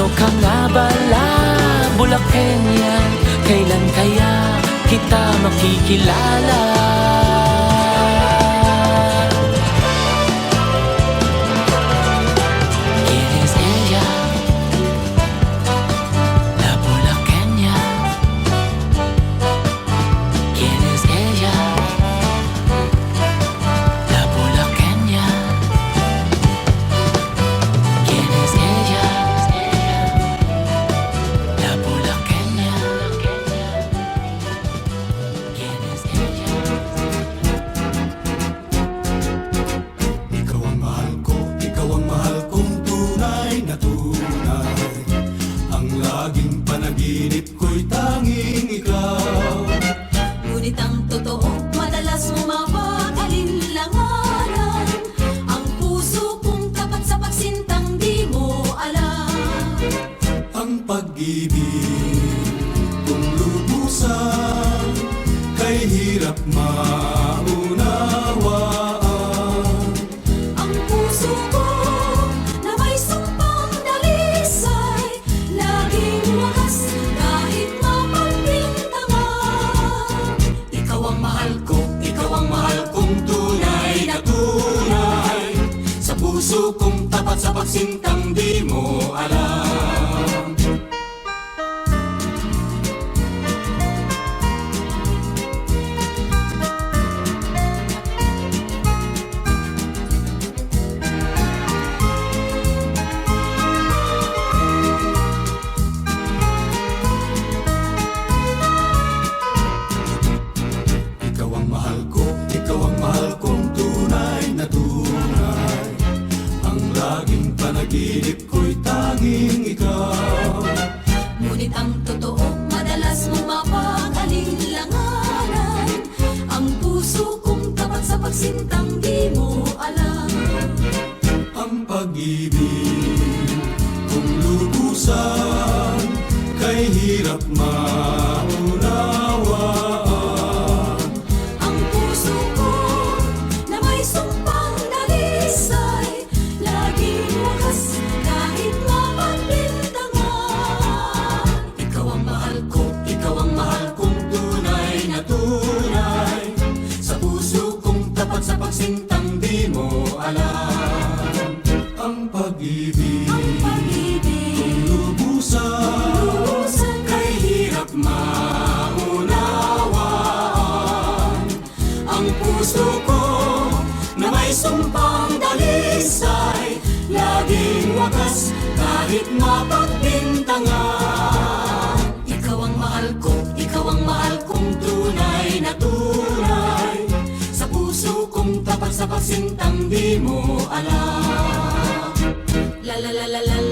Paano ka nga bala, Bulacan yan? Kailan kaya kita makikilala? Ngunit ang totoo, madalas mapag-alinlanganan Ang puso kong tapat sa pagsintang di mo alam. Ang pag-ibig kung lubusan Kay hirap maunawaan sa pagsintang di mo alam laging panaginip ko'y tanging ikaw. Ngunit ang totoo, madalas mong mapag-alinlanganan Ang puso kong tapat sa pagsintang di mo alam. Ang pag-ibig kung lubusan Kay hirap maunawaan Ang pag-ibig. Pag-ibig, lubusan lubusan Kay hirap maunawaan Ang puso ko na may sumpang dalisay Laging wakas kahit mapagbintangan Ikaw ang mahal ko, ikaw ang mahal kong tunay na tunay. Sa puso kong tapat sa pagsintang di mo la la la la